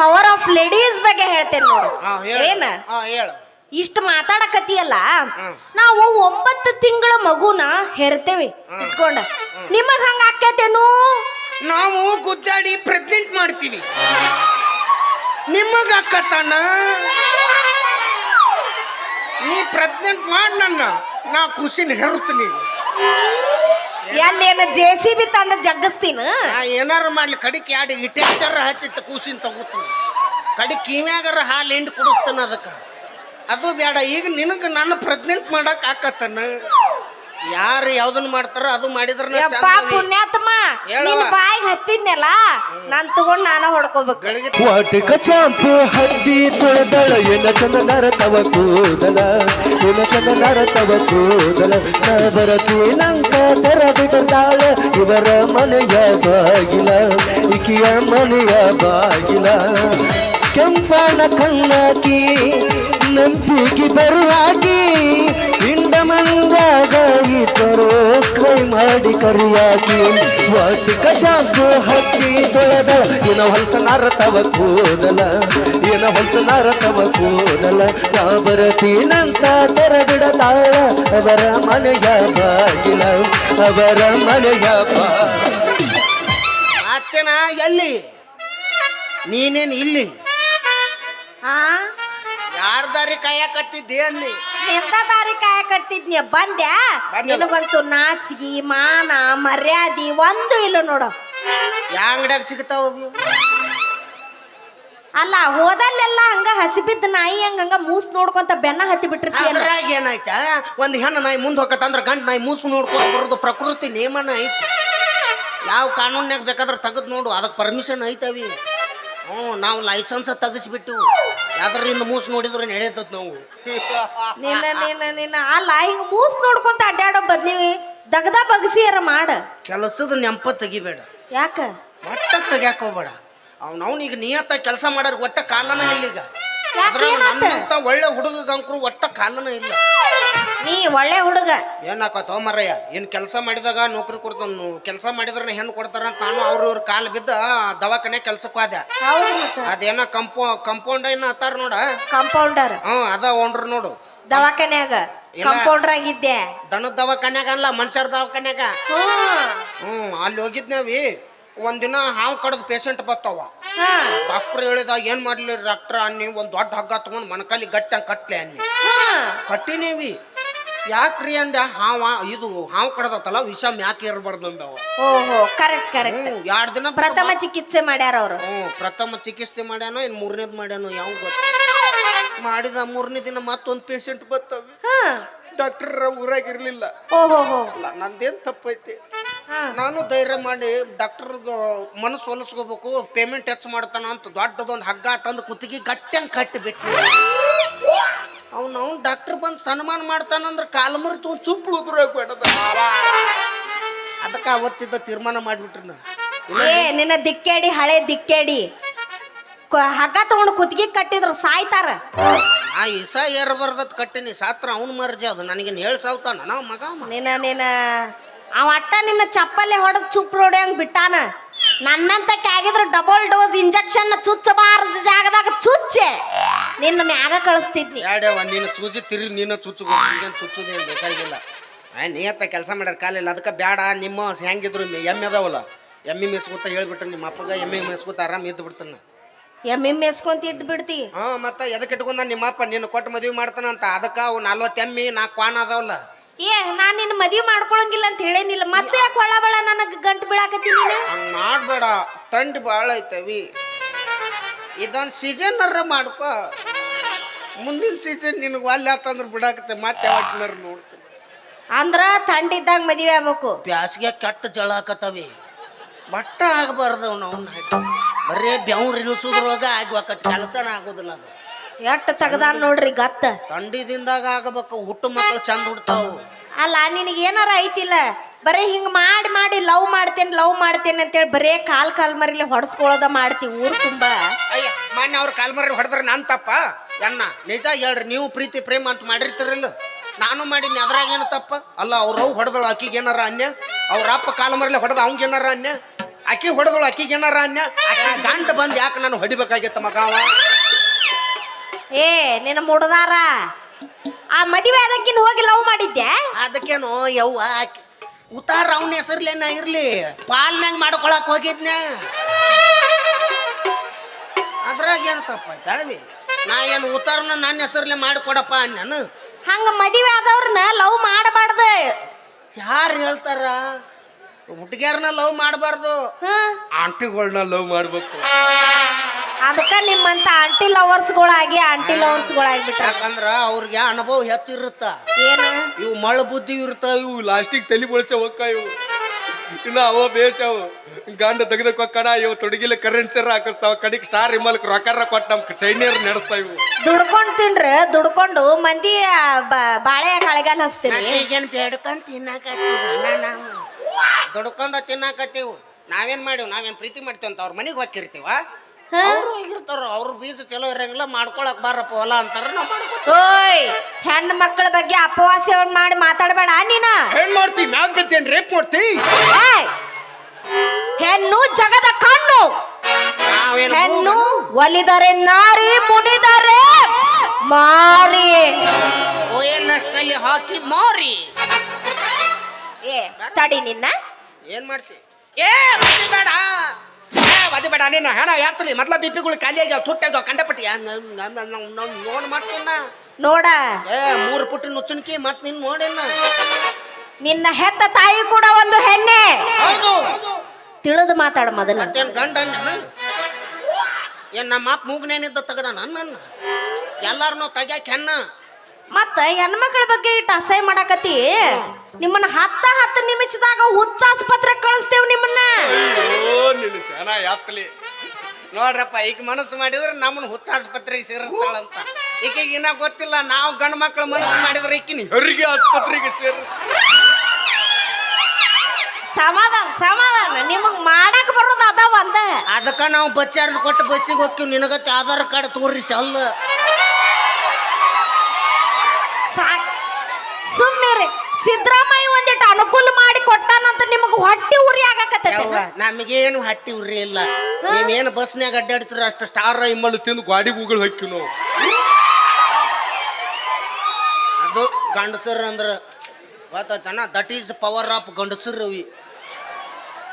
Power of ladies ಬಗ್ಗೆ ಹೇಳ್ತೇನೆ ನೋಡು. ಹಾ ಹೇಳು. ಏನ? ಹಾ ಹೇಳು. ಇಷ್ಟು ಮಾತಾಡಕತ್ತಿಯಲ್ಲ ನಾವು ಒಂಬತ್ತು ತಿಂಗಳ ಮಗುನ ಹೆರ್ತೇವಿ. ಇಟ್ಕೊಂಡ. ನಿಮಗ್ ಹಂಗ ಆಕ್ಯತೇನು? ನಾವು ಗುದ್ದಾಡಿ ಪ್ರೆಗ್ನೆಂಟ್ ಮಾಡ್ತೀವಿ. ನಿಮಗ ಅಕ್ಕತಣ್ಣ ನೀ ಪ್ರೆಗ್ನೆಂಟ್ ಮಾಡ್ ನನ್ನ. ನಾ ಖುಷಿನ ಹೆರುತ್ತೀನಿ. ಎಲ್ಲಿ ಜೆ ಸಿ ಬಿ ತಂದ ಜಗ್ಗಸ್ತೀನ? ಏನಾರು ಮಾಡ್ಲಿ, ಕಡಿಕ್ ಯಾಡಿ ಇಟೆಕ್ಚರ್ ಹಚ್ಚಿತ್ತ ಕೂಸಿನ ತಗೋತೀನಿ. ಕಡಿ ಕಿವ್ಯಾಗಾರ ಹಾಲು ಹಿಂಡಿ ಕುಡಿಸ್ತಾನ ಅದಕ್ಕೆ. ಅದು ಬೇಡ, ಈಗ ನಿನಗೆ ನನ್ನ ಪ್ರೆಗ್ನೆಂಟ್ ಮಾಡಕ್ ಆಕತ್ತನ. ಯಾರು ಯಾವ್ದನ್ನ ಮಾಡ್ತಾರ ಅದು ಮಾಡಿದ್ರ ಯಪ್ಪ. ಪುಣ್ಯಾತ್ಮ. ನಿನ್ ಬಾಯಿಗೆ ಹತ್ತಿದ್ನಲ್ಲ ನಾನ್ ತಗೊಂಡ್ ನಾನ ಹೊಡ್ಕೋಬೇಕು ವಾಟಿಕ ಶಾಂಪು ಹಚ್ಚಿ ತೊಳೆದಳ ಎನ ಚಂದನರ ತವ ಕೂದಲ ಎನ ಚಂದನರ ತವ ಕೂದಲ ನವರತಿ ನಂಕ ತೆರ ಬಿಡದಾಳ ಇವರ ಮನೆಯ ಬಾಗಿಲ ಇಕಿಯ ಮನೆಯ ಬಾಗಿಲ ಕೆಂಪನ ಕಣ್ಣಾಕಿ ನಂಬಿಕೆ ಬರುವಾಗಿ ಮಾಡಿ ಕರಿಯಾಗಿ. ವಾಸಿಕ ಶಾಂಪು ಹಕ್ಕಿ ತೊಳೆದ. ಏನ ಹೊಲ್ಸನಾರ ತವ ಕೂದಲ ಏನ ಹೊಲ್ಸನಾರ ತವ ಕೂದಲ ಯಾವರತೀನಂತ ತೆರ ತಾಳ ಅವರ ಮನೆಯ ಬಾಗಿಲ. ಅವರ ಮನೆಯ ಬಾಗಿಲ ಅತ್ತೆನ ಎಲ್ಲಿ? ನೀನೇನು ಇಲ್ಲಿ? ಹಾ ಯಾರ ದಾರಿ ಕಾಯಕತ್ತಿದ್ದೆ ಅಲ್ಲಿ? ಎಂತ ದಾರಿ ಕಾಯ ಕಟ್ಟಿದ್ನಿ ಬಂದ್ಯಾ. ನಿನಗಂತೂ ನಾಚಿಗಿ ಮಾನ ಮರ್ಯಾದಿ ಒಂದು ಇಲ್ಲ ನೋಡು. ಯಾ ಅಂಗಡ್ಯಾಗ ಸಿಗ್ತಾವ ಅವು? ಅಲ್ಲ ಹೋದಲ್ಲೆಲ್ಲ ಹಂಗ ಹಸಿಬಿದ್ದ ನಾಯಿ ಹಂಗ ಹಂಗ ಮೂಸ್ ನೋಡ್ಕೊಂತ ಬೆನ್ನ ಹತ್ತಿ ಬಿಟ್ಟಿರ್ತೀಯಲ್ಲ ಅದ್ರಾಗ ಏನಾಯ್ತಾ? ಒಂದ್ ಹೆಣ್ಣು ನಾಯಿ ಮುಂದೆ ಹೋಗತ್ತಂದ್ರ ಗಂಡ ನಾಯಿ ಮೂಸು ನೋಡ್ಕೊಂಡು ಬರೋದು ಪ್ರಕೃತಿ ನಿಯಮನ ಐತಿ. ಯಾವ ಕಾನೂನ್ಯಾಗ ಬೇಕಾದ್ರೆ ತೆಗೆದು ನೋಡು ಅದಕ್ಕೆ ಪರ್ಮಿಷನ್ ಐತವಿ. ಹ್ಞೂ ನಾವು ಲೈಸೆನ್ಸ್ ತೆಗಿಸ್ಬಿಟ್ಟು ಯಾವ್ದ್ರಿಂದ ಮೂಸು ನೋಡಿದ್ರೆ ನಡೆಯತತ್ ನಾವು? ನಿನ್ನ ನಿನ್ನ ನಿನ್ನ. ಅಲ್ಲ ಹಿಂಗ ಮೂಸ್ ನೋಡ್ಕೊಂತ ಅಡ್ಡಾಡೋ ಬದ್ಲಿ ದಗದ ಬಗ್ಸಿಯರ ಮಾಡ. ಕೆಲಸದ ನೆಂಪ ತೆಗಿಬೇಡ. ಯಾಕ? ಒಟ್ಟ ತೆಗ್ಯಾಕ ಹೋಗ್ಬೇಡ. ಅವ್ನ ಈಗ ನಿಯತ್ತ ಕೆಲಸ ಮಾಡೋರ್ ಒಟ್ಟ ಕಾಲನ ಇಲ್ಲ ಈಗ. ಅದ್ರಾಗ ಒಳ್ಳೆ ಹುಡುಗಂಕರು ಒಟ್ಟ ಕಾಲನ ಇಲ್ಲ. ನೀ ಒಳ್ಳೆ ಹುಡುಗ. ಏನಕ್ಕ ತೋಮರಯ್ಯ ಏನು ಕೆಲಸ ಮಾಡಿದಾಗ ನೌಕರಿ ಕೊಡ್ತ ಕೆಲಸ ಮಾಡಿದ್ರೆ ಹೆಣ್ಣು ಕೊಡ್ತಾರ ಅಂತ ನಾನು ಅವ್ರ ಇವ್ರ ಕಾಲ್ ಬಿದ್ದ ದವಾಖಾನೆ ಕೆಲ್ಸಕ್ಕೆ ಹೋದೆ. ಅದೇನ ಕಂಪೌ ಕಂಪೌಂಡ್ ಏನ ಅತ್ತಾರ ನೋಡ? ಕಂಪೌಂಡರ್ ಹ್ಞೂ ಅದ ಓಣ್ರು ನೋಡು. ದವಾಖಾನ್ಯಾಗ. ಕಂಪೌಂಡರ್ ಆಗಿದ್ದೆ. ದನದ ದವಾಖಾನ್ಯಾಗ ಅಲ್ಲ ಮನುಷ್ಯರ ದವಾಖಾನ್ಯಾಗ. ಹ್ಮ್ ಹ್ಞೂ ಅಲ್ಲಿ ಹೋಗಿದ್ನೇವಿ. ಒಂದಿನ ಹಾವು ಕಡದ ಪೇಷಂಟ್ ಬರ್ತಾವ ಡಾಕ್ಟರ್ ಡಾಕ್ಟ್ರ್ ಹೇಳಿದ ಏನು ಮಾಡ್ಲಿ ಡಾಕ್ಟರ್? ಅನ್ನಿ ಒಂದು ದೊಡ್ಡ ಹಗ್ಗ ತಗೊಂಡು ಮನಕಾಲಿ ಗಟ್ಟಿ ಕಟ್ಲೆ ಅನ್ನಿ. ಕಟ್ಟಿನೇವಿ. ಯಾಕ್ರಿ ಅಂದ? ಹಾವ ಇದು ಹಾವು ಕಡದತ್ತಲ್ಲ ವಿಷ ಮ್ಯಾಕೆ ಇರಬಾರ್ದು ಅಂದವ. ಓಹೋ ಕರೆಕ್ಟ್ ಕರೆಕ್ಟ್ ಹ್ಞೂ ಎರಡು ದಿನ ಪ್ರಥಮ ಚಿಕಿತ್ಸೆ ಮಾಡ್ಯಾರ ಅವ್ರು. ಹ್ಞೂ ಪ್ರಥಮ ಚಿಕಿತ್ಸೆ ಮಾಡ್ಯಾನೋ ಇನ್ನು ಮೂರನೇದು ಮಾಡ್ಯಾನೋ ಯಾವ ಗೊತ್ತ. ಮಾಡಿದ ಮೂರನೇ ದಿನ ಮತ್ತೊಂದು ಪೇಷಂಟ್ ಬರ್ತವೆ ಡಾಕ್ಟರ್ ಊರಾಗಿರ್ಲಿಲ್ಲ ಓಹೋ ನಂದೇನ್ ತಪ್ಪೈತಿ? ನಾನು ಧೈರ್ಯ ಮಾಡಿ ಡಾಕ್ಟರ್ ಮನಸ್ಸು ಹೊಲಿಸ್ಕೋಬೇಕು ಪೇಮೆಂಟ್ ಹೆಚ್ಚು ಮಾಡ್ತಾನ ಅಂತ ದೊಡ್ಡದೊಂದು ಹಗ್ಗ ತಂದು ಕುತ್ತಿಗೆ ಗಟ್ಟಂಗೆ ಕಟ್ಟಿಬಿಟ್ಟು ಅವ್ನು ಅವ್ನು ಡಾಕ್ಟರ್ ಬಂದು ಸನ್ಮಾನ ಮಾಡ್ತಾನಂದ್ರೆ ಕಾಲು ಮುರಿತು ಚುಪ್ಪು ಉದುರೋಗ್ಬೇಡದ ಅದಕ್ಕೆ ಅವತ್ತಿದ್ದ ತೀರ್ಮಾನ ಮಾಡಿಬಿಟ್ರಿ ನಾನು. ಏ ನಿನ್ನ ದಿಕ್ಕೇಡಿ ಹಳೆ ದಿಕ್ಕೇಡಿ. ಕ- ಹಗ್ಗ ತಗೊಂಡು ಕುತ್ತಿಗೆ ಕಟ್ಟಿದ್ರು ಸಾಯ್ತಾರ. ಆ ಇಸ ಏರಬಾರ್ದತ್ ಕಟ್ಟಿನಿ ಸಾತ್ರ ಅವ್ನ ಮರ್ಜಿ ಅದು. ನನಗೆ ಹೇಳಿ ಸಾವ್ತಾನ? ನಾವು ಮಗ. ನಿನ್ನ ನಿನ್ನ ಅವ ಅಟ್ಟ ನಿನ್ನ ಚಪ್ಪಲೆ ಹೊಡೆದು ಚುಪ್ ಹಂಗೆ ಬಿಟ್ಟಾನ. ನನ್ನಂತ ಆಗಿದ್ರು ಡಬಲ್ ಡೋಸ್ ಇಂಜೆಕ್ಷನ್ ಚುಚ್ಚಬಾರದ ಜಾಗದಾಗ ಚುಚ್ಚೆ. ನಿನ್ನ ಮ್ಯಾಗ ಕಳಿಸ್ತಿದ್ನಿ. ಯಾಡ ಚುಚ್ಚಿ ತಿರಿ ನೀನು ಚುಚ್ಚು ಚುಚ್ಚುದೇನು ಬೇಕಾಗಿಲ್ಲ. ಆ ನಿಯತ್ತ ಕೆಲಸ ಮಾಡ್ಯಾರ ಕಾಲಿಲ್ಲ ಅದಕ್ಕೆ ಬೇಡ ನಿಮ್ಮ ಹೆಂಗಿದ್ರು ಎಮ್ಮೆ ಅದಾವಲ್ಲ ಎಮ್ಮೆ ಮೇಸ್ಕೊತ ಹೇಳ್ಬಿಟ್ಟು ನಿಮ್ಮ ಅಪ್ಪಗ ಎಮ್ಮೆ ಮೇಸ್ಕೊತ ಆರಾಮ್ ಇದ್ದು ಬಿಡ್ತಾನ. ಎಮ್ಮೆ ಮೇಸ್ಕೊಂತ ಇಟ್ಟು ಬಿಡ್ತಿ. ಹಾ ಮತ್ತೆ ಎದಕ್ಕೆ ಇಟ್ಕೊಂಡ ನಿಮ್ಮ ಅಪ್ಪ ನೀನು ಕೊಟ್ಟು ಮದುವೆ ಮಾಡ್ತಾನಂತ ಅದಕ್ಕೆ ಅವು ನಲ್ವತ್ತು ಎಮ್ಮಿ ನಾಲ್ಕು ಕ್ವಾನ್ ಅದಾವಲ್ಲ. ಏ ನಾನು ನಿನ್ನ ಮದುವೆ ಮಾಡ್ಕೊಳಂಗಿಲ್ಲ ಅಂತ ಹೇಳೇನಿಲ್ಲ. ಮತ್ತೆ ಯಾಕೆ ಹೊಳ ಬಳ ನನಗೆ ಗಂಟು ಬೀಳಾಕತ್ತಿ ನೀನು? ಹಂಗೆ ಮಾಡಬೇಡ. ತಂಡ್ ಭಾಳ ಐತವಿ. ಇದೊಂದು ಸೀಸನ್ನರ ಮಾಡ್ಕೊ. ಮುಂದಿನ ಸೀಸನ್ ನಿನಗೆ ಒಲ್ಲೆ ಆತಂದ್ರೆ ಬಿಡಾಕತ್ತೆ? ಮತ್ತೆ ಯಾವತ್ತಿನಾರು ನೋಡ್ತೀನಿ. ಅಂದ್ರ ಥಂಡಿದ್ದಾಗ ಮದುವೆ ಆಗ್ಬೇಕು. ಬ್ಯಾಸಿಗೆ ಕೆಟ್ಟ ಜಳ ಆಕತ್ತವಿ ಬಟ್ಟ ಆಗಬಾರ್ದು ಅವ್ನ ಬರೀ ಬೆವ್ರು ಇಳಿಸೋದ್ರೊಳಗ ಆಗಿ ಹೋಗತ್ತೆ ಕೆಲಸನ ಆಗೋದಿಲ್ಲ ಅದು. ಎಟ್ ತೆಗ್ದಾನ ನೋಡ್ರಿ ಗತ್ತ. ತಂಡಿದಿಂದಾಗ ಆಗಬೇಕು. ಹುಟ್ಟು ಮಕ್ಕಳು ಚಂದ ಹುಡ್ತಾವು. ಅಲ್ಲ ನಿನಗೆ ಏನಾರ ಐತಿಲ್ಲ? ಬರೀ ಹಿಂಗೆ ಮಾಡಿ ಮಾಡಿ ಲವ್ ಮಾಡ್ತೇನೆ ಲವ್ ಮಾಡ್ತೇನೆ ಅಂತೇಳಿ ಬರೇ ಕಾಲ್ ಕಾಲ್ ಮರಿಲಿ ಹೊಡ್ಸ್ಕೊಳ್ಳೋದ ಮಾಡ್ತೀವಿ ಊರು ತುಂಬ. ಅಯ್ಯ ಮೊನ್ನೆ ಅವ್ರ ಕಾಲ್ಮರಿ ಹೊಡೆದ್ರೆ ನಾನು ತಪ್ಪ? ಅಣ್ಣ ನಿಜ ಹೇಳ್ರಿ ನೀವು ಪ್ರೀತಿ ಪ್ರೇಮ ಅಂತ ಮಾಡಿರ್ತೀರಲ್ಲ? ನಾನು ಮಾಡಿ ಅದ್ರಾಗೇನು ತಪ್ಪ? ಅಲ್ಲ ಅವ್ರ ಅವ್ ಹೊಡೆದಳು ಆಕಿಗೆ ಏನಾರ ಅನ್ಯ? ಅವ್ರ ಅಪ್ಪ ಕಾಲ ಮರಲಿ ಹೊಡೆದ ಅವ್ಗೆ ಏನಾರ ಅನ್ಯ? ಅಕ್ಕಿ ಹೊಡೆದಳು ಆಕಿಗೆ ಏನಾರ ಅನ್ಯ? ಆಕಿ ಗಂಡ ಬಂದು ಯಾಕೆ ನಾನು ಹೊಡಿಬೇಕಾಗಿತ್ತ ಮಗ ಅವ? ಏ ನಿನ್ನ ಮುಡ್ದಾರ? ಆ ಮದುವೆ ಅದಕ್ಕಿನ್ ಹೋಗಿ ಲವ್ ಮಾಡಿದ್ದೆ ಅದಕ್ಕೇನು ಯವ್ವ ಉತ್ತಾರ ಅವನ ಹೆಸರ್ಲೇನ ಇರ್ಲಿ? ಪಾಲ್ನಾಗ ಮಾಡ್ಕೊಳಕ್ ಹೋಗಿದ್ನ ಅದ್ರಾಗ ಏನು ತಪ್ಪಾಯ್ತಾವಿ ನಾ ಏನು ಉತ್ತಾರನ ನನ್ನ ಹೆಸರ್ಲೆ ಮಾಡ್ಕೊಡಪ್ಪ ನಾನು ಹಂಗ ಮದುವೆ ಆದವ್ರನ್ನ ಲವ್ ಮಾಡಬಾರ್ದು. ಯಾರು ಹೇಳ್ತಾರ? ಹುಡುಗಿಯರ್ನ ಲವ್ ಮಾಡಬಾರ್ದು. ಹಾ. ಆಂಟಿಗಳನ್ನ ಲವ್ ಮಾಡ್ಬೇಕು. ಅದಕ್ಕ ನಿಮ್ಮಂತ ಆಂಟಿ ಲವರ್ಸ್ಗಳಾಗಿ ಆಂಟಿ ಲವರ್ಸ್ಗಳಾಗ್ಬಿಟ್ರ ಯಾಕಂದ್ರ ಅವ್ರಿಗೆ ಅನುಭವ ಹೆಚ್ಚಿರುತ್ತ ಏನು? ಇವು ಮಳ ಬುದ್ಧಿ ಇರ್ತಾವ ಇವು ಲಾಸ್ಟಿಗೆ ತಲೆ ಬಳಸ ಹೋಗ್ಕ ಇವು. ಇನ್ನ ಅವ ಬೇಸವು ಗಂಡ ತೆಗೆದಕ್ಕೆ ಕೊಕ್ಕಣ ಇವು ತೊಡಗಿಲ್ಲ ಕರೆಂಟ್ ಸೆರ ಹಾಕಿಸ್ತಾವ. ಕಡಿಗೆ ಸ್ಟಾರ್ ಇಮಲ್ಕ್ ರೊಕ್ಕರ ಕೊಟ್ಟು ನಮ್ಮ ಚೈನಿಯರ್ ನಡೆಸ್ತಾವ ಇವು. ದುಡ್ಕೊಂಡ್ ತಿನ್ರ ದುಡ್ಕೊಂಡು ಮಂದಿ ಬಾಳೆ ಕಳೆಗಾಲ ಹಚ್ತೀವಿ ಈಗೇನು ಬೇಡ್ಕೊಂಡ್ ತಿನ್ನಾಕತ್ತೀವಿ ದುಡ್ಕೊಂಡ ತಿನ್ನಾಕತ್ತೀವಿ. ನಾವೇನ್ ಮಾಡಿವ್? ನಾವೇನ್ ಪ್ರೀತಿ ಮಾಡ್ತೀವಿ ಅಂತ ಅವ್ರ ಮನೆಗೆ ಹೋಗಿರ್ತೀವ ಅವ್ರು ಹೋಗಿರ್ತಾರ ಅವ್ರ ಬೀಜ ಚಲೋ ಇರಂಗಿಲ್ಲ ಮಾಡ್ಕೊಳಕ್ ಬಾರಪ್ಪ ಹೊಲ ಅಂತಾರ ನಾವು ಓಯ್ ಹೆಣ್ಣು ಮಕ್ಕಳ ಬಗ್ಗೆ ಅಪವಾಸ ಮಾಡಿ ಮಾತಾಡಬೇಡ ನೀನ? ಏನ್ ಮಾಡ್ತಿ? ಮ್ಯಾಗ ಬಿತ್ತೇನ್ ರೇಪ್ ಮಾಡ್ತಿ? ಏಯ್! ಹೆಣ್ಣು ಜಗದ ಕಣ್ಣು. ನಾವೇನ್ ಹೆಣ್ಣು ಒಲಿದರೆ ನಾರಿ ಮುನಿದರೆ ಮಾರಿ. ಎನ್ನಲ್ಲಿ ಹಾಕಿ ಮಾರಿ. ಏ ತಡಿ ನಿನ್ನ. ಏನ್ ಮಾಡ್ತಿ? ಏ ಬದಿ ಬೇಡ. ಬದಿ ಬೇಡ ನೀನು ಹೆಣ ಯಾತ್ಲಿ ಮೊದ್ಲ ಬಿಪಿಗಳು ಖಾಲಿ ಆಗ್ಯಾವ ತುಟ್ಟಾಗ್ಯಾವ ಕಂಡಪಟ್ಟಿ. ನೋಡ್ ಮಾಡ್ತೀನ ನೋಡ. ಏ ಮೂರು ಪುಟ್ಟಿ ನುಚ್ಚಣಿಕೆ ಮತ್ ನಿನ್ ನೋಡೇನ ನಿನ್ನ ಹೆತ್ತ ತಾಯಿ ಕೂಡ ಒಂದು ಹೆಣ್ಣೆ. ಹೌದು. ತಿಳಿದು ಮಾತಾಡ ಮೊದಲು. ಮತ್ತೇನ್ ಗಂಡ? ಏನ್ ನಮ್ಮ ಅಪ್ಪ ಮೂಗ್ನೇನಿದ್ದ ತೆಗದ ನನ್ನ ಎಲ್ಲಾರನು ತೆಗ್ಯಾಕ ಹೆಣ್ಣ. ಮತ್ತ ಹೆಣ್ಮಕ್ಳ ಬಗ್ಗೆ ಇಟ್ಟು ಅಸಹ್ಯ ಮಾಡಾಕತಿ ನಿಮ್ಮನ್ನ ಹತ್ತ ಹತ್ತು ನಿಮಿಷದಾಗ ಹುಚ್ಚ ಆಸ್ಪತ್ರೆ ಕಳಿಸ್ತೇವ್ ನಿಮ್ಮನ್ನ. ಯಾತ್ಲಿ. ನೋಡ್ರಪ್ಪ ಈಗ ಮನಸ್ಸು ಮಾಡಿದ್ರೆ ನಮ್ಮನ್ನ ಹುಚ್ಚ ಆಸ್ಪತ್ರೆಗೆ ಸೇರಿಸ್ತಾಳಂತ. ಈಕೆಗೆ ಇನ್ನ ಗೊತ್ತಿಲ್ಲ ನಾವು ಗಂಡ ಮಕ್ಳು ಮನಸ್ಸು ಮಾಡಿದ್ರೆ ಈಕಿನ ಹೆರಿಗೆ ಆಸ್ಪತ್ರೆಗೆ ಸೇರಿಸ್ ಸಮಾಧಾನ ಸಮಾಧಾನ. ನಿಮಗ್ ಮಾಡಕ್ ಬರೋದು ಅದ. ಒಂದ ಅದಕ್ಕ ನಾವು ಬಸ್ ಚಾರ್ಜ್ ಕೊಟ್ಟು ಬಸ್ಸಿಗೆ ಹೋಗ್ತೀವಿ. ನಿನಗತ್ತೆ ಆಧಾರ್ ಕಾರ್ಡ್ ತೋರಿಸಿ ಅಲ್ಲ. ಸುಮ್ನಿರಿ ಸಿದ್ದರಾಮಯ್ಯ ಒಂದಿಟ್ಟು ಅನುಕೂಲ ಮಾಡಿ ಕೊಟ್ಟಾನಂತ ನಿಮಗೆ ಹೊಟ್ಟಿ ಉರಿ ಆಗಾಕತ್ತೈತೆ. ಯವ್ವ ನಮಗೇನು ಹಟ್ಟಿ ಉರಿ ಇಲ್ಲ. ನೀವೇನು ಬಸ್ನ್ಯಾಗ ಅಡ್ಡಾಡ್ತೀರ ಅಷ್ಟು ಸ್ಟಾರ್ ಇಮ್ಮಲ್ಲಿ ತಿಂದು ಗಾಡಿ ಗೂಗಲ್ ಹಾಕಿ ನಾವು ಅದು ಗಂಡಸರು ಅಂದ್ರೆ ಗೊತ್ತಾಯ್ತಾನ? ದಟ್ ಈಸ್ ಪವರ್ ಆಫ್ ಗಂಡಸರು ರವಿ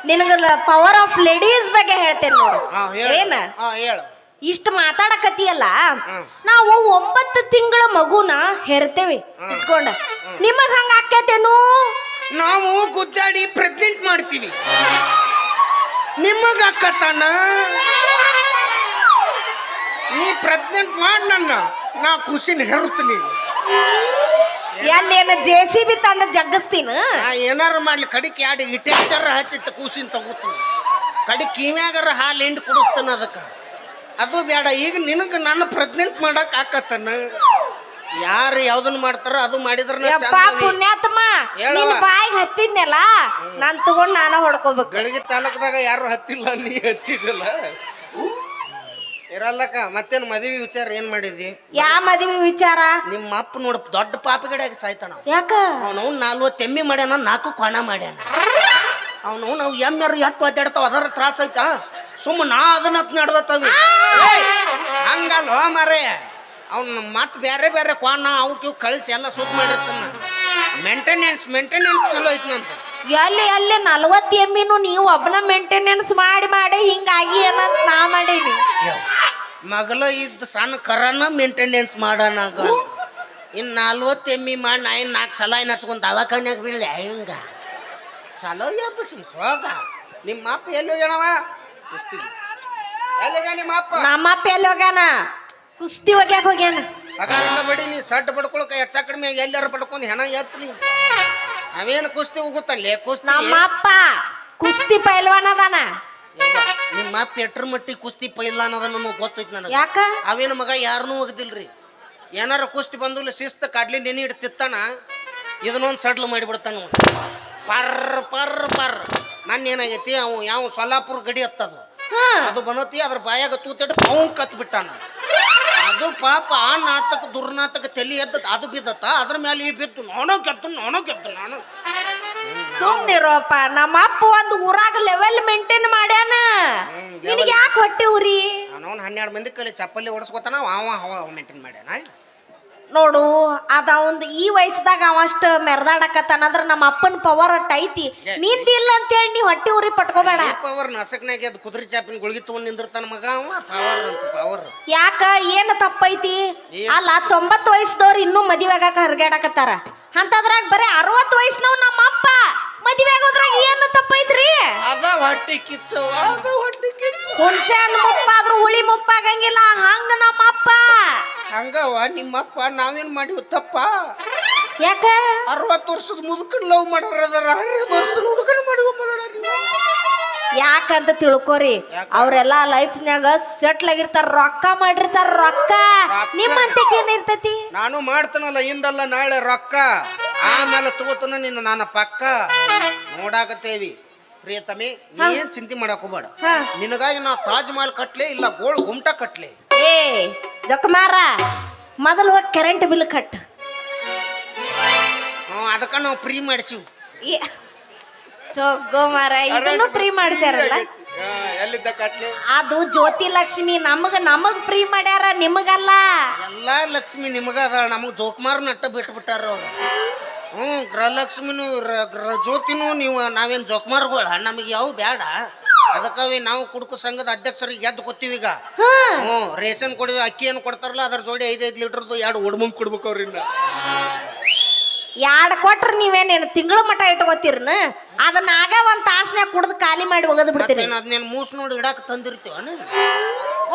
ನಿನಗೆ ಪವರ್ ಆಫ್ ಲೇಡೀಸ್ ಬಗ್ಗೆ ಹೇಳ್ತೇನೆ ನೋಡು. ಏನ? ಹಾ ಹೇಳು. ಇಷ್ಟ ಮಾತಾಡಕತ್ತಿಯಲ್ಲ. ನಾವು ಒಂಬತ್ತು ತಿಂಗಳ ಮಗುನ ಹೆರ್ತೇವೆ. ಇಟ್ಕೊಂಡ ನಿಮಗ್ ಹಂಗ ಆಕೇತೇನು ನಾವು ಗುದ್ದಾಡಿ ಪ್ರೆಗ್ನೆಂಟ್ ಮಾಡ್ತೀವಿ. ನಿಮಗ ಅಕ್ಕತಣ್ಣ ನೀ ಪ್ರೆಗ್ನೆಂಟ್ ಮಾಡ್ ನನ್ನ. ನಾ ಖುಷಿನ ಹೆರುತ್ತೀನಿ. ಎಲ್ಲೇನ ಜೆ ಸಿ ಬಿ ತಂದ ಜಗ್ಗಿಸ್ತೀನ? ಏನಾರು ಮಾಡ್ಲಿ ಕಡಿಕ್ ಎರಡು ಇಟೇಚರ್ ಹಚ್ಚಿತ್ತು ಕೂಸಿನ ತಗೋತೀನಿ. ಕಡಿಕ್ ಕಿವ್ಯಾಗಾರ ಹಾಲು ಹಿಂಡಿ ಕುಡಿಸ್ತಾನ ಅದಕ್ಕೆ. ಅದು ಬೇಡ. ಈಗ ನಿನಗೆ ನನ್ನ ಪ್ರೆಗ್ನೆಂಟ್ ಮಾಡಕ್ ಆಕತ್ತನ. ಯಾರು ಯಾವ್ದನ್ನ ಮಾಡ್ತಾರ ಅದು ಮಾಡಿದ್ರ ಯಪ್ಪ ಪುಣ್ಯಾತ್ಮ ಹೇಳವ್ವ. ನಿನ್ ಬಾಯಿಗೆ ಹತ್ತಿದ್ನಲ್ಲ ನಾನ್ ತಗೊಂಡ್ ನಾನ ಹೊಡ್ಕೋಬೇಕು. ಗಳಿಗೆ ತಾಲೂಕದಾಗ ಯಾರು ಹತ್ತಿಲ್ಲ ನೀ ಹಚ್ಚಿದಿಲ್ಲ ಇರಲ್ಲಕ್ಕ ಮತ್ತೇನು ಮದುವೆ ವಿಚಾರ ಏನ್ ಮಾಡಿದಿ? ಯಾ ಮದ್ವಿ ವಿಚಾರ? ನಿಮ್ಮ ಅಪ್ಪ ನೋಡ ದೊಡ್ಡ ಪಾಪಿಗಡೆ ಸಾಯ್ತಾನ ಯಾಕ? ಅವನು ನಾಲ್ವತ್ತು ಎಮ್ಮಿ ಮಾಡ್ಯಾನ ನಾಲ್ಕು ಕೋಣ ಮಾಡ್ಯಾನ. ಅವನು ನಾವು ಎಮ್ಮೆರು ಎಟ್ಟು ಒದ್ದಾಡ್ತಾವ ಅದರ ತ್ರಾಸ ಐತಾ? ಸುಮ್ಮ ನಾ ಅದನ್ನ ನಡ್ದತ್ತವಿ. ಹಂಗಲ್ಲ ಮಾರೇ. ಅವ್ನ ಮತ್ತೆ ಬೇರೆ ಬೇರೆ ಕ್ವಾನ ಅವಕ್ಕೆ ಕಳಿಸಿ ಎಲ್ಲ ಸುತ್ತ ಮಾಡಿರ್ತಾನ. ಮೇಂಟೆನೆನ್ಸ್ ಮೇಂಟೆನೆನ್ಸ್ ಚಲೋ ಐತಿ ನಂತ ಎಲ್ಲಿ ಅಲ್ಲಿ ನಲ್ವತ್ತು ಎಮ್ಮಿನು ನೀವು ಒಬ್ಬನ ಮೆಂಟೆನೆನ್ಸ್ ಮಾಡಿ ಮಾಡಿ ಹಿಂಗಾಗಿ ಏನಂತ ನಾ ಮಾಡೀನಿ. ಮಗಲ ಇದ್ದ ಸಣ್ಣ ಕರನ ಮೇಂಟೆನೆನ್ಸ್ ಮಾಡೋಣ ಇನ್ನು ನಲ್ವತ್ತು ಎಮ್ಮಿ ಮಾಡಿ ನಾ ಇನ್ನು ನಾಲ್ಕು ಸಲ ಏನು ಹಚ್ಕೊಂತ ದವಾಖಾನ್ಯಾಗ ಬೀಳ್ದೆ ಹಿಂಗ? ಚಲೋ ಎಬ್ಬಸಿ ಸೋಗ. ನಿಮ್ಮ ಅಪ್ಪ ಎಲ್ಲೋ ಹೋಗ್ಯಾನವ? ಕುಸ್ತಿ ಎಲ್ಲಿ ಹೋಗ್ಯಾನ ನಿಮ್ಮ ಅಪ್ಪ ನಮ್ಮಪ್ಪ? ಎಲ್ಲಿ ಹೋಗ್ಯಾನ? ಕುಸ್ತಿ ಹೋಗ್ಯಾಕ ಹೋಗ್ಯಾನ. ಪಗಾರಲ್ಲ ಬಡಿ ನೀ ಸಡ್ಡು ಬಡ್ಕೊಳಕ ಹೆಚ್ಚ ಕಡಿಮೆ ಎಲ್ಲಾರು ಬಡ್ಕೊಂಡು ಹೆಣ ನೀ. ಅವೇನು ಕುಸ್ತಿ ಹೋಗುತ್ತಲ್ಲೇ ಕುಸ್ತಿ ನಮ್ಮಪ್ಪ ಕುಸ್ತಿ ಪೈಲ್ವಾನ್ ಅದಾನ. ನಿಮ್ಮ ಅಪ್ಪ ಎಟ್ರ ಮಟ್ಟಿ ಕುಸ್ತಿ ಪೈಲ್ವಾನ್ ಅದ ನಮಗೆ ಗೊತ್ತೈತಿ ನನಗೆ. ಯಾಕ? ಅವೇನ ಮಗ ಯಾರನ್ನೂ ಒಗದಿಲ್ರಿ ಏನಾರ ಕುಸ್ತಿ ಬಂದಿಲ್ಲ ಶಿಸ್ತ ಕಡ್ಲಿ ನೆನೆ ಇಡ್ತಿತ್ತಾನ ತಿತ್ತಾನ ಇದನ್ನೊಂದು ಸಡ್ಲು ಮಾಡಿಬಿಡ್ತಾನ. ಪರ್ ಪರ್ ಪರ್ ಮೊನ್ನೆ ಏನಾಗೈತಿ ಅವ ಯಾವ ಸೊಲ್ಲಾಪುರ ಗಡಿ ಹತ್ತದು. ಹಾ. ಅದು ಬಂದತಿ ಅದ್ರ ಬಾಯಾಗ ತೂತಿಟ್ಟು ಅವ್ ಕತ್ ಬಿಟ್ಟಾನ ಅದು ಪಾಪ ಆ ನಾತಕ ದುರ್ನಾತಕ ತಲೆ ಎದ್ದ ಅದು ಬಿದ್ದತ್ತ. ಅದ್ರ ಮೇಲೆ ಈ ಬಿದ್ದು ನಾನೋ ಕೆತ್ತು ನಾನೋ ಕೆತ್ತು ನಾನು. ಸುಮ್ನಿರೋಪ ನಮ್ಮ ಅಪ್ಪ ಒಂದು ಊರಾಗ ಲೆವೆಲ್ ಮೇಂಟೈನ್ ಮಾಡ್ಯಾನ. ನಿನಗೆ ಯಾಕೆ ಹೊಟ್ಟೆ ಉರಿ? ಅವನವ್ನು ಹನ್ನೆರಡು ಮಂದಿ ಕಲಿ ಚಪ್ಪಲಿ ಓಡಿಸ್ಕೊತಾನ ಅವ ಅವ ಮೇಂಟೈನ್ ಮಾಡ್ಯಾನ. ನೋಡು ಅದ ಒಂದು ಈ ವಯಸ್ಸದಾಗ ಅವ ಅಷ್ಟ ಮೆರೆದಾಡಕತ್ತಾನಂದ್ರ ನಮ್ಮ ಅಪ್ಪನ ಪವರ್ ಅಟ್ ಐತಿ. ನಿಂದಿಲ್ಲ ಅಂತೇಳಿ ನೀ ಹೊಟ್ಟೆ ಉರಿ ಪಟ್ಕೋಬೇಡ. ಪವರ್ ನಸಕ್ನಾಗ ಅದು ಕುದುರೆ ಚಾಪಿನ ಗುಳಿಗೆ ತಗೊಂಡ್ ನಿಂದಿರ್ತಾನ ಮಗ ಅವ. ಪವರ್ ಅಂತ ಪವರ್ ಯಾಕ ಏನು ತಪ್ಪೈತಿ? ಅಲ್ಲ ತೊಂಬತ್ತು ವಯಸ್ಸದವ್ರು ಇನ್ನೂ ಮದುವೆ ಆಗಾಕ ಹರಿಗಾಡಕತ್ತಾರ ಅಂತದ್ರಾಗ ಬರೀ ಅರವತ್ತು ವಯಸ್ಸಿನವ್ ನಮ್ಮ ಅಪ್ಪ. ಮದುವೆ ಆಗೋದ್ರಾಗ ಏನು ತಪ್ಪೈತ್ರಿ? ಅದ ಹೊಟ್ಟಿ ಕಿಚ್ಚು ಅದ ಹೊಟ್ಟಿ ಕಿಚ್ಚು. ಹುಣ್ಸೆ ಹಣ್ಣು ಮುಪ್ಪಾದ್ರೂ ಹುಳಿ ಮುಪ್ಪಾಗಂಗಿಲ್ಲ ಹಂಗ ನಮ್ಮ ಅಪ್ಪ. ಹಂಗವ ನಿಮ್ಮಪ್ಪ ನಾವೇನ್ ಮಾಡಿವ್ ತಪ್ಪ? ಯಾಕ? ಅರವತ್ತು ವರ್ಷದ ಮುದುಕನ್ ಲವ್ ಮಾಡೋರ್ ಅದಾರ ಅರವತ್ತು ವರ್ಷದ ಹುಡುಗನ ಮಾಡಿವ ಯಾಕಂತ ತಿಳ್ಕೊರಿ ಅವರೆಲ್ಲ ಲೈಫ್ನ್ಯಾಗ ಸೆಟ್ಲ್ ಆಗಿರ್ತಾರ ರೊಕ್ಕ ಮಾಡಿರ್ತಾರ ರೊಕ್ಕ? ನಿಮ್ಮಂತಕ್ಕೆ ಏನಿರ್ತೈತಿ ನಾನು ಮಾಡ್ತಾನಲ್ಲ ಹಿಂದಲ್ಲ ನಾಳೆ ರೊಕ್ಕ. ಆಮೇಲೆ ತಗೋತನ ನಿನ್ನ ನನ್ನ ಪಕ್ಕ. ನೋಡಾಕತ್ತೇವಿ. ಪ್ರಿಯತಮಿ ನೀ ಏನ್ ಚಿಂತೆ ಮಾಡಕ್ ಹೋಗ್ಬೇಡ. ನಿನಗಾಗಿ ನಾ ತಾಜ್ ಮಹಲ್ ಕಟ್ಲೆ ಇಲ್ಲ ಗೋಳ್ ಗುಮ್ಟ ಕಟ್ಲೆ. ಏ ಜಕಮಾರ ಮೊದಲು ಹೋಗಿ ಕರೆಂಟ್ ಬಿಲ್ ಕಟ್. ಹ್ಮ್, ಅದಕ್ಕ ನಾವು ಫ್ರೀ ಮಾಡಿಸು ಏ, ಚೊಗ್ಗೋ ಮಾರ ಇದನ್ನು ಫ್ರೀ ಮಾಡಿಸ್ಯಾರಲ್ಲ? ಎಲ್ಲಿದ್ದ ಕಟ್ಲೆ? ಅದು ಜ್ಯೋತಿ ಲಕ್ಷ್ಮಿ ನಮಗ ನಮಗ್ ಫ್ರೀ ಮಾಡ್ಯಾರ ನಿಮಗಲ್ಲ. ಎಲ್ಲ ಲಕ್ಷ್ಮಿ ನಿಮಗ ಅದ ನಮಗೆ ಜೋಕುಮಾರ್ ನಟ್ಟ ಬಿಟ್ಬಿಟ್ಟರು ಅವ್ರು. ಹ್ಞೂ ಗೃಹಲಕ್ಷ್ಮಿನೂ ರ- ಗೃಹ ಜ್ಯೋತಿನೂ ನೀವು ನಾವೇನು ಜೋಕುಮಾರ್ಗಳ? ನಮಗೆ ಯಾವ ಬೇಡ ಅದಕ್ಕವೇ ನಾವು ಕುಡುಕು ಸಂಘದ ಅಧ್ಯಕ್ಷರಿಗೆ ಎದ್ದು ಕೊತ್ತೀವಿ ಈಗ. ಹ್ಞೂ ರೇಷನ್ ಕೊಡಿ ಅಕ್ಕಿ ಏನು ಕೊಡ್ತಾರಲ್ಲ ಅದ್ರ ಜೋಡಿ ಐದೈದು ಲೀಟರ್ದು ಎರಡು ಉಡ್ಮಂಗ್ ಕೊಡ್ಬೇಕು ಅವ್ರಿಂದ ಯಾಡ್ ಕೊಟ್ರ ನೀವೇನೇನು ತಿಂಗಳ ಮಟ ಇಟ್ಕೋತೀರ್ನ? ಅದನ್ನ ಆಗ ಒಂದು ತಾಸ್ನ್ಯಾಗ ಕುಡ್ದು ಖಾಲಿ ಮಾಡಿ ಒಗದು ಬಿಡ್ತೀರಿ ಮತ್ತೇನು ಅದನ್ನೇನು ಮೂಸ್ ನೋಡಿ ಇಡಾಕ ತಂದಿರ್ತೀವನ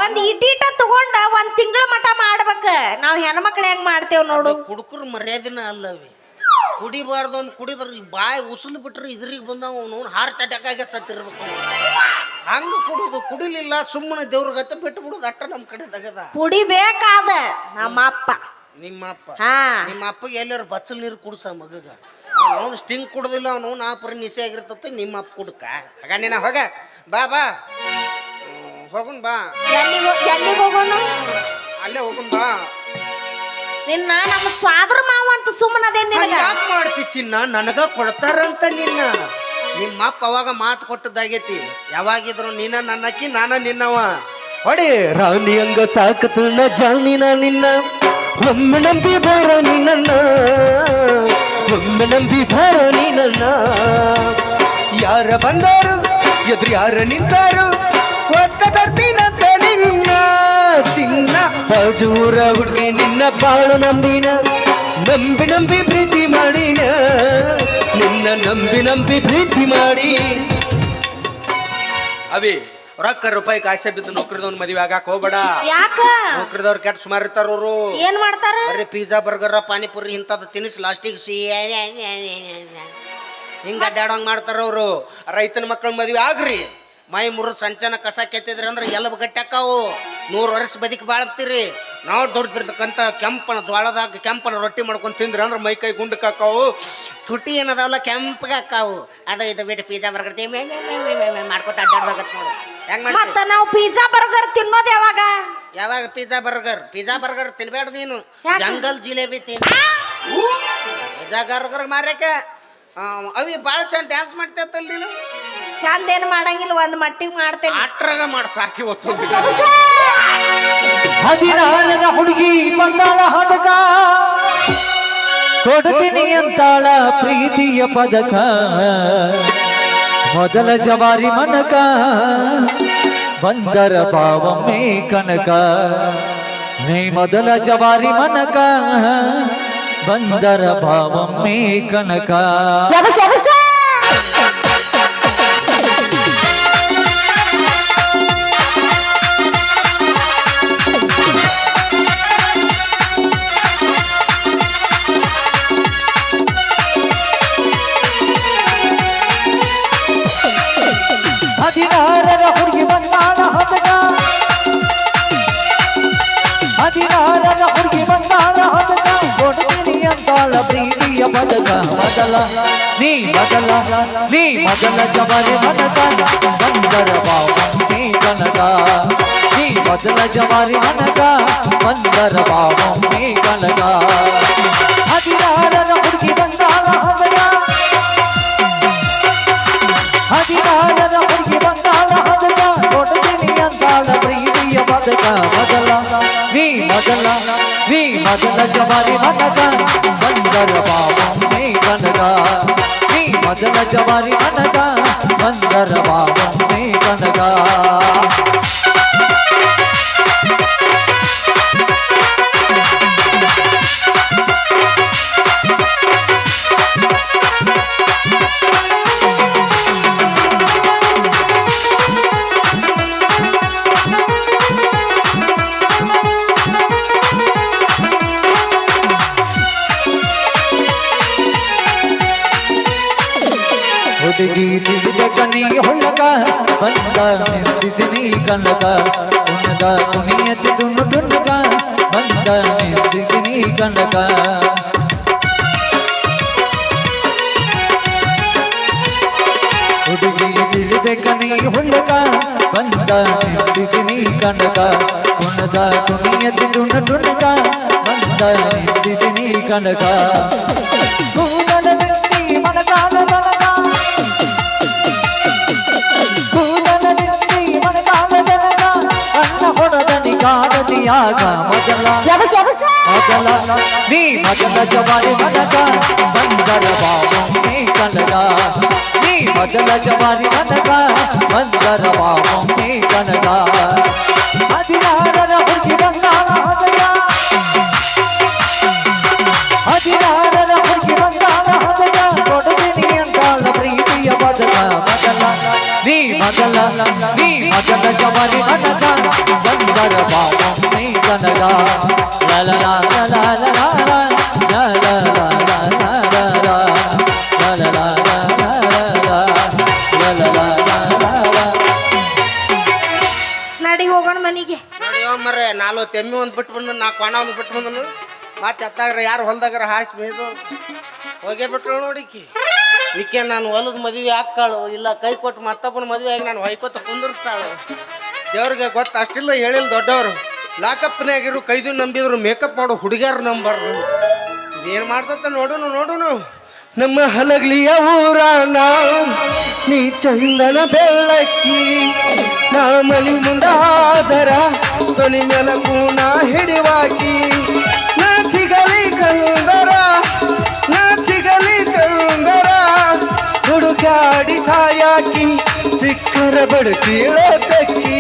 ಒಂದ್ ಇಟೀಟ ತಗೊಂಡ ಒಂದು ತಿಂಗಳ ಮಟ ಮಾಡ್ಬೇಕ. ನಾವು ಹೆಣ್ಮಕ್ಳು ಹೆಂಗ್ ಮಾಡ್ತೇವ್ ನೋಡು. ಕುಡುಕರು ಮರ್ಯಾದಿನ ಅಲ್ಲವಿ. ಕುಡಿಬಾರ್ದು ಅಂತ ಕುಡಿದ್ರ ಈ ಬಾಯಿ ಉಸಿಲು ಬಿಟ್ರೆ ಇದ್ರಿಗೆ ಬಂದವ ಅವನು ಹಾರ್ಟ್ ಅಟ್ಯಾಕ್ ಆಗಿ ಸತ್ತಿರ್ಬೇಕು. ಹಂಗೆ ಕುಡುದು ಕುಡಿಲಿಲ್ಲ ಸುಮ್ಮನೆ ದೇವ್ರ ಗತೆ ಬಿಟ್ಟು ಬಿಡುದು ಅಟ್ಟ ನಮ್ಮ ಕಡೆ ತಗದ ಕುಡಿಬೇಕಾದ ನಮ್ಮ ಅಪ್ಪ. ನಿಮ್ಮ ಅಪ್ಪ? ಹಾ. ನಿಮ್ಮ ಅಪ್ಪಗೆ ಎಲ್ಲಾರು ಬಚ್ಚಲ್ ನೀರು ಕುಡ್ಸ ಮಗಗ. ಅವನು ಸ್ಟಿಂಗ್ ಕುಡ್ದಿಲ್ಲ ಅವನು ನಾ ಪರಿ ನಿಸೆ ಆಗಿರ್ತತಿ ನಿಮ್ಮ ಅಪ್ಪ ಕುಡ್ಕ. ಆಗ ನೀನ ಹೋಗ. ಬಾ ಬಾ. ಹೋಗುನ್ ಬಾ. ಎಲ್ಲಿಗ್ ಹೋ- ಎಲ್ಲಿಗ್ ಹೋಗೋಣ ಅಲ್ಲೇ ಹೋಗುನ್ ಬಾ. ನಿನ್ನ ನಮ್ಮ ಸ್ವಾದ್ರ ಮಾವ ಅಂತ ಸುಮ್ಮನದೇ ನಿನಗ? ಯಾಕೆ ಮಾಡ್ತಿ ಚಿನ್ನ? ನನಗ ಕೊಡ್ತಾರಂತ ನಿನ್ನ. ನಿಮ್ಮ ಅಪ್ಪ ಅವಾಗ ಮಾತು ಕೊಟ್ಟದ್ದಾಗೈತಿ. ಯಾವಾಗಿದ್ರು ನೀನ ನನ್ನಕ್ಕಿ ನಾನ ನಿನ್ನವ. ಹೊಡೆ ರಾಣಿ ಹಂಗ ಸಾಕತುಣ್ಣ ಜಾನಿನ ನಿನ್ನ. ಒಮ್ಮೆ ನಂಬಿ ಬಾರ ನಿನ್ನ. ಒಮ್ಮೆ ನಂಬಿ ಬಾರ ನೀ ನನ್ನ. ಯಾರ ಬಂದಾರು ಎದುರು ಯಾರ ನಿಂತಾರು ಒತ್ತ ತರ್ತೀನಂತ ನಿನ್ನ. ಚಿನ್ನ ಹಜೂರ ಹುಡುಗಿ ನಿನ್ನ ಬಾಳು ನಂಬಿನ. ನಂಬಿ ನಂಬಿ ಪ್ರೀತಿ ಮಾಡಿನ ನಿನ್ನ ನಂಬಿ ನಂಬಿ ಪ್ರೀತಿ ಮಾಡಿ. ಅವಿ ರೊಕ್ಕ ರೂಪಾಯಿ ಕಾಸೆ ಬಿದ್ದು ನೌಕರಿದವ್ನ ಮದುವೆ ಆಗಾಕ ಹೋಗ್ಬೇಡ. ಯಾಕ? ನೌಕರಿದವ್ರು ಕೆಟ್ಟ ಸುಮಾರು ಇರ್ತಾರ ಅವರು. ಏನ್ ಮಾಡ್ತಾರ? ಬರೀ ಪಿಜ್ಜಾ ಬರ್ಗರ್ ಪಾನಿಪುರಿ ಇಂಥದ್ದು ತಿನಿಸ್ ಲಾಸ್ಟಿಗೆ ಸಿ ಹಿಂಗ ಅಡ್ಡಾಡೋಂಗ್ ಮಾಡ್ತಾರ ಅವರು. ರೈತನ ಮಕ್ಕಳ ಮದುವೆ ಆಗ್ರಿ. ಮೈ ಮುರಿದು ಸಂಚನ ಕಸ ಕೆತ್ತಿದ್ರಿ ಅಂದ್ರೆ ಎಲ್ಲ ಗಟ್ಟಾಕಾವು ನೂರು ವರ್ಷ ಬದುಕಿ ಬಾಳ್ತೀರಿ ನಾವು ದೊಡ್ಡದಿರ್ತಕ್ಕಂಥ ಕೆಂಪನ ಜ್ವಾಳದಾಗ ಕೆಂಪನ ರೊಟ್ಟಿ ಮಾಡ್ಕೊಂಡು ತಿಂದ್ರೆ ಅಂದ್ರೆ ಮೈ ಕೈ ಗುಂಡಕ್ಕೆ ಹಾಕಾವು ತುಟಿ ಏನದಾವಲ್ಲ ಕೆಂಪಗೆ ಹಾಕಾವು ಅದು ಇದು ಬಿಟ್ಟು ಪಿಜ್ಜಾ ಬರ್ಗರ್ ಮಾಡ್ಕೊತ ಅಡ್ಡಾಡ್ದಾಗತ್ ನೋಡು. ಹೆಂಗ್ ಮಾಡ್ತೀವಿ ನಾವು ಪಿಜ್ಜಾ ಬರ್ಗರ್ ತಿನ್ನೋದು ಯಾವಾಗ? ಯಾವಾಗ ಪಿಜ್ಜಾ ಬರ್ಗರ್ ಪಿಜ್ಜಾ ಬರ್ಗರ್ ತಿನ್ಬೇಡ ನೀನು. ಜಂಗಲ್ ಜಿಲೇಬಿ ತಿನ್. ಪಿಜ್ಜಾ ಬರ್ಗರ್ ಮಾರ್ಯಾಕ ಅವಿ ಭಾಳ ಚಂದ ಡ್ಯಾನ್ಸ್ ಮಾಡ್ತೇತಲ್ ನೀನು. ಚಂದ ಏನು ಮಾಡಂಗಿಲ್ಲ ಒಂದ್ ಮಟ್ಟಿಗೆ ಮಾಡ್ತೇನೆ. ಆಟ್ರಾಗ ಮಾಡ ಸಾಕಿ ಹೊತ್ತು ಹದಿನಾರರ ಹುಡುಗಿ ಬಂದಾಳ ಹದಕ. ಕೊಡ್ತೀನಿ ಅಂತಾಳ ಪ್ರೀತಿಯ ಪದಕ. ಮೊದಲ ಜವಾರಿ ಮನಕ ಬಂದರ ಭಾವಮ್ಮೆ ಕನಕ. ನೀ ಮೊದಲ ಜವಾರಿ ಮನಕ ಬಂದರ ಭಾವಮ್ಮೆ ಕನಕ. ಹದಿನಾರರ ಹುಡುಗಿ ಬಂದಾಳ ಹದಕ ಹದಿನಾರರ ಹುಡುಗಿ ಬಂದಾಳ ಹದಕ ಕೊಡ್ತೀನಿ ಅಂತಾಳ ಪ್ರೀತಿಯ ಪದಕ ಮೊದಲ ನೀ ಮೊದಲ ನೀ ಮೊದಲ ಜವಾರಿ ಮನಕ ಬಂದರ ಬಾವಮ್ಮೆ ಕನಕ ನೀ ಮೊದಲ ಜವಾರಿ ಮನಕ ಬಂದರ ಬಾವಮ್ಮೆ ಕನಕ ಹದಿನಾರರ ಹುಡುಗಿ ಬಂದಾಳ ಹದಕ ಹದಿನಾರರ ಹುಡುಗಿ ಬಂದಾಳ ಹದಕ ಕೊಡ್ತೀನಿ ಅಂತಾಳ ಪ್ರೀತಿಯ ಬದಕ ಮೊದಲ ನೀ ಮೊದಲ ನೀ ಮೊದಲ ಜವಾರಿ ನನಗ ಬಂದರ ಬಾಬಾ ಬಾಬೊಮ್ಮೆ ಕನಗ ನೀ ಮೊದಲ ಜವಾರಿ ನನಗ ಬಂದರ ಬಾಬೊಮ್ಮೆ ಕನಗ ಹುಡುಗಿ ತಿಳಿದ ಕನಿ ಹೊಳಗ ಬಂದ ನಿಂತಿದ್ದೀನಿ ಕನಗ ಉನ್ನದ ಕುಣಿಯತಿ ದುಣ್ಣು ದುಣ್ಣಗ ಬಂದ ನಿಂತಿದ್ದೀನಿ ಕನಗ ಹುಡುಗಿ ತಿಳಿದ ಕನಿ ಹೊಳಗ ಬಂದ ನಿಂತಿದ್ದೀನಿ ಕನಗ ಉನ್ನದ ಕುಣಿಯತಿ ದುಣ್ಣು ದುಣ್ಣಗ ಬಂದ ನಿಂತಿದ್ದೀನಿ ಕನಗ ಕೂದಲ ನಿಂತಿ ನೀ ಜವಾರಿ ಮನಗ ಬಂದರ ಬಾಬೊಮ್ಮೆ ಕನಗ ನೀ ಮೊದಲ ಜವಾರಿ ಮನಗ ಬಂದರ ಬಾಬೊಮ್ಮೆ ಕನಗ ಹದಿನಾರರ ಹುಡುಗಿ ಬಂದಾಳ ಹದಿನಾರರ ಹುಡುಗಿ ಬಂದಾಳ ಹದಗ ಕೊಡುತ್ತೀನಿ ಅಂತಾಳ ಪ್ರೀತಿಯ ಬದಲ. ಮೊದಲ ನೀ ಮಗಲ ನೀ ಮೊದಲ ಜವಾರಿ ಮಗದ ಬಂದರ ನೀ ಕನಗ ಲಲ ಲಲ ಲಲ ಲಲ ಲಲ ಲಲ ನಡಿ ಹೋಗೋಣ ಮನಿಗೆ ನೋಡಿ ಮರ್ರೆ ನಾಲ್ಕು ತೆಮ್ಮಿ ಒಂದು ಬಿಟ್ಟು ಬಂದು ನಾಲ್ಕು ಕೊಣ ಒಂದು ಬಿಟ್ಟು ಬಂದನು ಮತ್ತೆ ಎತ್ತಾಗ್ರ ಯಾರು ಹೊಲ್ದಾಗ್ರ ಹಾಸಿ ಮೇಯ್ದು ಹೋಗೇ ಬಿಟ್ರು ನೋಡಿಕಿ ಈಕೆ ನಾನು ಹೊಲದ ಮದುವೆ ಹಾಕ್ಕಾಳು ಇಲ್ಲ ಕೈ ಕೊಟ್ಟು ಮತ್ತಪ್ಪನ ಮದುವೆ ಆಗಿ ನಾನು ಹೊಯ್ಕೋತ ಕುಂದಿರ್ಸ್ತಾಳು. ದೇವ್ರಿಗೆ ಗೊತ್ತು ಅಷ್ಟಿಲ್ಲ ಹೇಳಿಲ್ಲ ದೊಡ್ಡವರು. ಲಾಕಪ್ನಾಗಿರು ಕೈದು ನಂಬಿದ್ರು, ಮೇಕಪ್ ಮಾಡೋ ಹುಡುಗ್ಯಾರು ನಂಬಾರ್ದು. ಏನು ಮಾಡ್ತತ್ತ ನೋಡುನು ನೋಡುನು. ನಮ್ಮ ಹಲಗ್ಲಿಯ ನಾವು ನೀ ಚಂದನ ಬೆಳ್ಳಕ್ಕಿ, ನಾ ಮನಿ ಮುಂದಾದರ ತೊನಿ ನಾ ಹಿಡಿವಾಕಿ, ನಾ ಸಿಗಲಿ ಕಂದರ ಹುಡುಕಾಡಿ ಸಾಯಾಕಿ ಸಿಕ್ಕರ ಬಡಕೀಳೋ ತಕ್ಕಿ